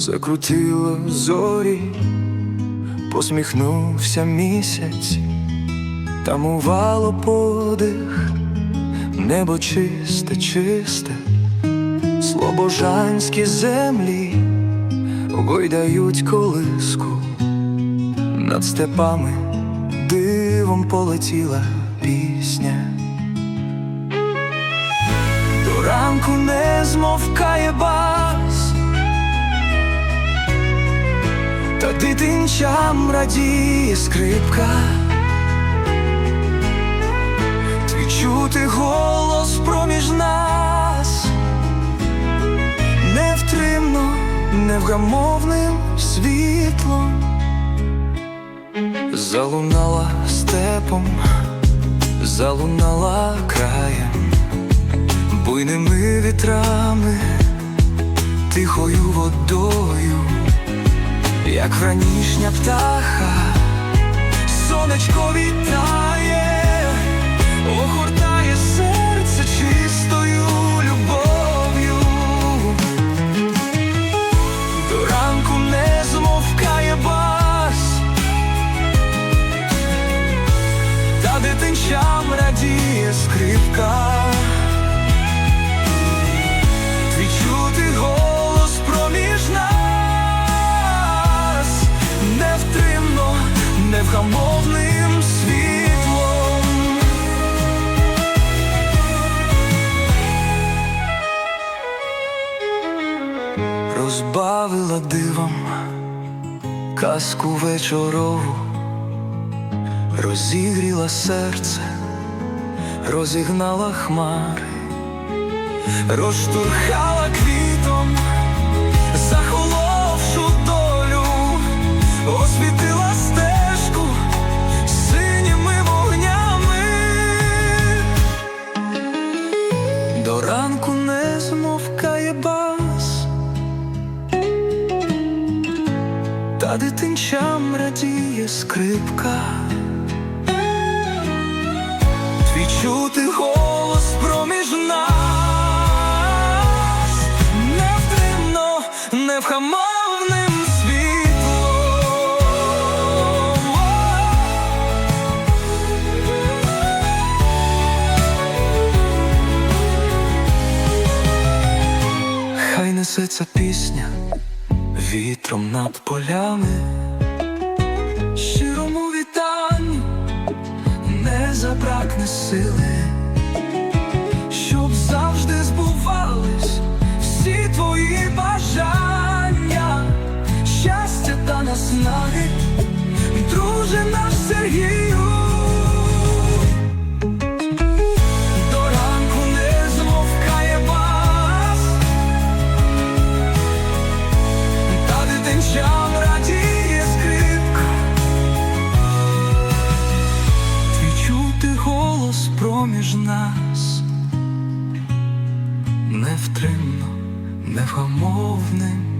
закрутило зорі, посміхнувся місяць, тамувало подих, небо чисте, чисте, слобожанські землі гойдають колиску, над степами дивом полетіла пісня. До ранку не змовкає дитинчам радіє скрипка, твій чути голос проміж нас, невтримно, невгамовним світлом, залунала степом, залунала краєм. Буйними вітрами, тихою водою, як ранішня птаха, сонечко вітає, огортає серце чистою любов'ю. До ранку не змовкає бас, та дитинчам радіє скрипка. Невгамовним світлом. Розбавила дивом казку вечорову, розігріла серце, розігнала хмари розштурхала квітом, та дитинчам радіє скрипка. Твій чути голос проміж нас. Невтримно, невхамовним світлом. Хай несеться пісня вітром над полями. Щирому вітанню не забракне сили, щоб завжди збувались всі твої бажання, поміж нас невтримно, невгамовним.